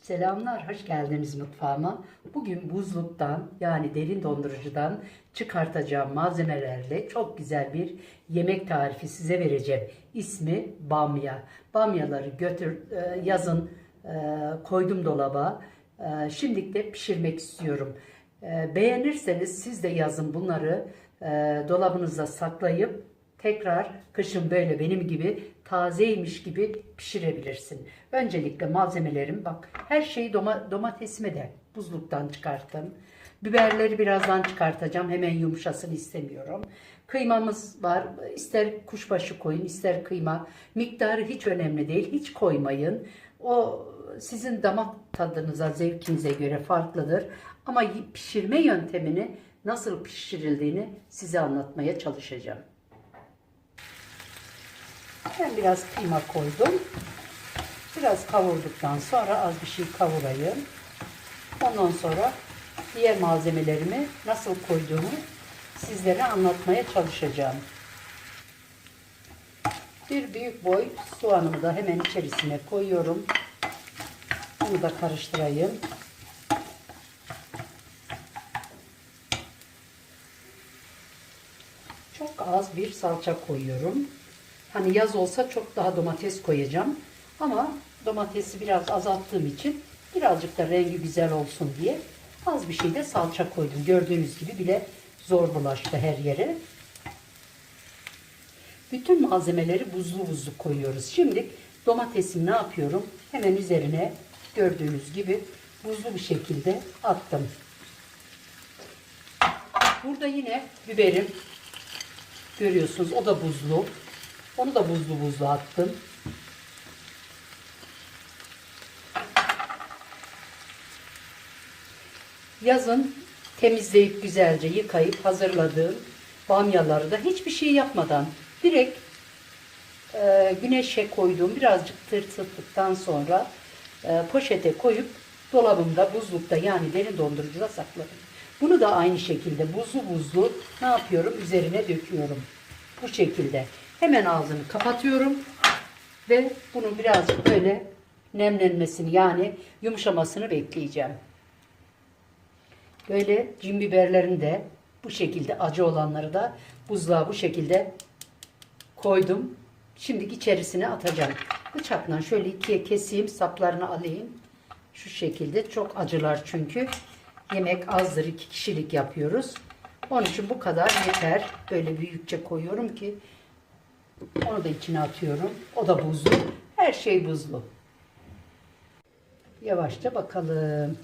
Selamlar, hoş geldiniz mutfağıma. Bugün buzluktan yani derin dondurucudan çıkartacağım malzemelerle çok güzel bir yemek tarifi size vereceğim. İsmi bamya. Bamyaları götür e, yazın e, koydum dolaba. E, Şimdilik de pişirmek istiyorum. Beğenirseniz siz de yazın bunları dolabınıza saklayıp tekrar kışın böyle benim gibi tazeymiş gibi pişirebilirsin. Öncelikle malzemelerim bak her şeyi doma, domatesimi de buzluktan çıkarttım. Biberleri birazdan çıkartacağım. Hemen yumuşasın istemiyorum. Kıymamız var. İster kuşbaşı koyun, ister kıyma. Miktarı hiç önemli değil. Hiç koymayın. O sizin damak tadınıza, zevkinize göre farklıdır. Ama pişirme yöntemini nasıl pişirildiğini size anlatmaya çalışacağım. Ben biraz kıyma koydum. Biraz kavurduktan sonra az bir şey kavurayım. Ondan sonra diğer malzemelerimi nasıl koyduğumu sizlere anlatmaya çalışacağım. Bir büyük boy soğanımı da hemen içerisine koyuyorum. Bunu da karıştırayım. Çok az bir salça koyuyorum. Hani yaz olsa çok daha domates koyacağım. Ama domatesi biraz azalttığım için birazcık da rengi güzel olsun diye az bir şey de salça koydum. Gördüğünüz gibi bile zor bulaştı her yere. Bütün malzemeleri buzlu buzlu koyuyoruz. Şimdi domatesimi ne yapıyorum? Hemen üzerine gördüğünüz gibi buzlu bir şekilde attım. Burada yine biberim görüyorsunuz o da buzlu. Onu da buzlu buzlu attım. Yazın temizleyip güzelce yıkayıp hazırladığım bamyaları da hiçbir şey yapmadan direkt e, güneşe koyduğum birazcık tırtıklıktan sonra e, poşete koyup dolabımda buzlukta yani derin dondurucuda sakladım. Bunu da aynı şekilde buzlu buzlu ne yapıyorum? Üzerine döküyorum. Bu şekilde. Hemen ağzını kapatıyorum ve bunu birazcık böyle nemlenmesini yani yumuşamasını bekleyeceğim. Böyle cin biberlerini de bu şekilde acı olanları da buzluğa bu şekilde koydum. Şimdi içerisine atacağım. Bıçakla şöyle ikiye keseyim, saplarını alayım. Şu şekilde çok acılar çünkü. Yemek azdır, iki kişilik yapıyoruz. Onun için bu kadar yeter. Böyle büyükçe koyuyorum ki onu da içine atıyorum. O da buzlu. Her şey buzlu. Yavaşça bakalım.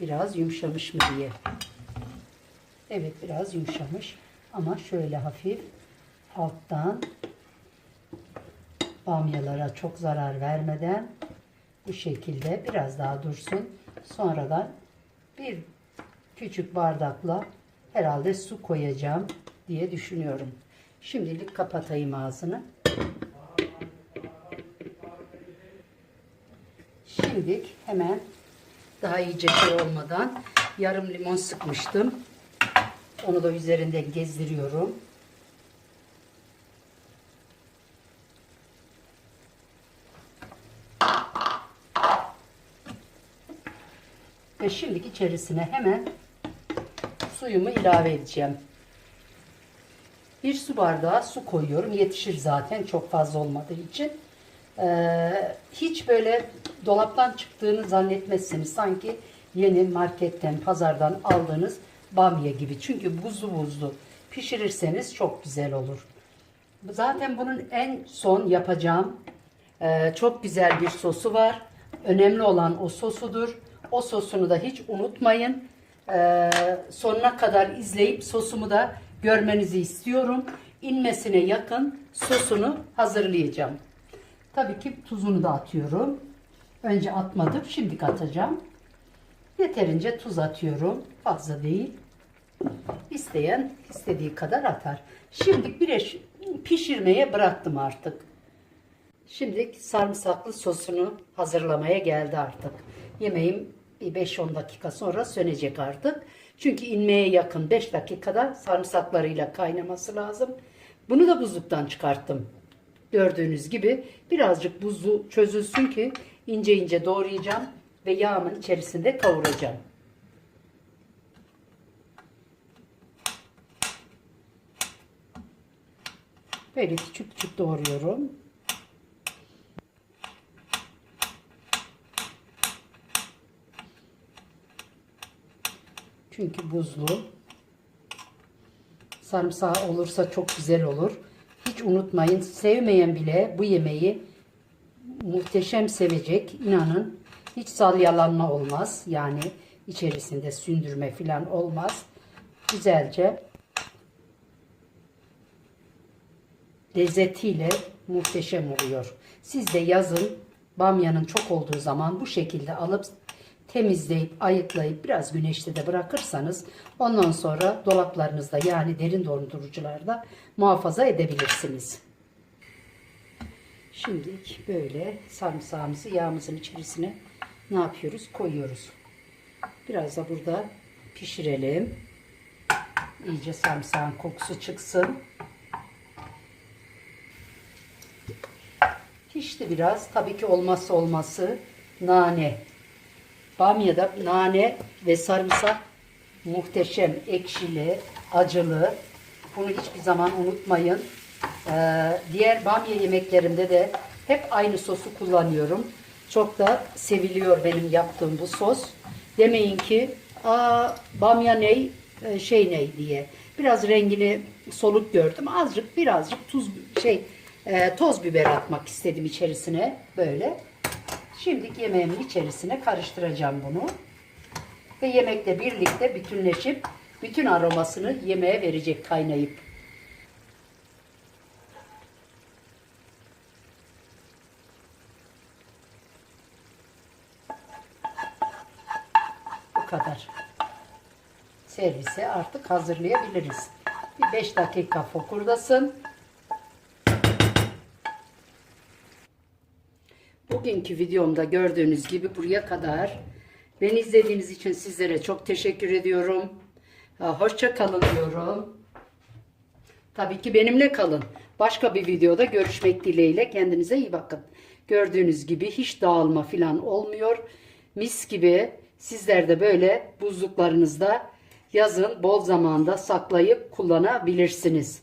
Biraz yumuşamış mı diye. Evet biraz yumuşamış. Ama şöyle hafif alttan bamyalara çok zarar vermeden bu şekilde biraz daha dursun. Sonradan bir küçük bardakla herhalde su koyacağım diye düşünüyorum. Şimdilik kapatayım ağzını. Şimdilik hemen daha iyice şey olmadan yarım limon sıkmıştım. Onu da üzerinden gezdiriyorum. Ve şimdi içerisine hemen suyumu ilave edeceğim. Bir su bardağı su koyuyorum. Yetişir zaten çok fazla olmadığı için. Ee, hiç böyle dolaptan çıktığını zannetmezsiniz. Sanki yeni marketten, pazardan aldığınız bamya gibi. Çünkü buzlu buzlu pişirirseniz çok güzel olur. Zaten bunun en son yapacağım e, çok güzel bir sosu var. Önemli olan o sosudur. O sosunu da hiç unutmayın. Ee, sonuna kadar izleyip sosumu da görmenizi istiyorum. İnmesine yakın sosunu hazırlayacağım. Tabii ki tuzunu da atıyorum. Önce atmadım, şimdi atacağım. Yeterince tuz atıyorum. Fazla değil. İsteyen istediği kadar atar. Şimdi bir pişirmeye bıraktım artık. Şimdi sarımsaklı sosunu hazırlamaya geldi artık. Yemeğim bir 5-10 dakika sonra sönecek artık. Çünkü inmeye yakın 5 dakikada sarımsaklarıyla kaynaması lazım. Bunu da buzluktan çıkarttım. Gördüğünüz gibi birazcık buzlu çözülsün ki ince ince doğrayacağım ve yağımın içerisinde kavuracağım. Böyle küçük küçük doğruyorum. Çünkü buzlu. Sarımsağı olursa çok güzel olur. Hiç unutmayın sevmeyen bile bu yemeği muhteşem sevecek. İnanın hiç salyalanma olmaz. Yani içerisinde sündürme falan olmaz. Güzelce lezzetiyle muhteşem oluyor. Siz de yazın bamyanın çok olduğu zaman bu şekilde alıp temizleyip ayıklayıp biraz güneşte de bırakırsanız ondan sonra dolaplarınızda yani derin dondurucularda muhafaza edebilirsiniz. Şimdi böyle sarımsağımızı yağımızın içerisine ne yapıyoruz? Koyuyoruz. Biraz da burada pişirelim. İyice sarımsağın kokusu çıksın. Pişti biraz. Tabii ki olmazsa olması nane. Bamya'da nane ve sarımsak muhteşem, ekşili, acılı. Bunu hiçbir zaman unutmayın. Ee, diğer bamya yemeklerimde de hep aynı sosu kullanıyorum. Çok da seviliyor benim yaptığım bu sos. Demeyin ki Aa, bamya ney, e, şey ney diye. Biraz rengini soluk gördüm. Azıcık birazcık tuz şey e, toz biber atmak istedim içerisine böyle. Şimdi yemeğimin içerisine karıştıracağım bunu. Ve yemekle birlikte bütünleşip bütün aromasını yemeğe verecek kaynayıp. Bu kadar. Servise artık hazırlayabiliriz. Bir 5 dakika fokurdasın. Bugünkü videomda gördüğünüz gibi buraya kadar. Beni izlediğiniz için sizlere çok teşekkür ediyorum. Hoşça kalın diyorum. Tabii ki benimle kalın. Başka bir videoda görüşmek dileğiyle. Kendinize iyi bakın. Gördüğünüz gibi hiç dağılma falan olmuyor. Mis gibi sizler de böyle buzluklarınızda yazın bol zamanda saklayıp kullanabilirsiniz.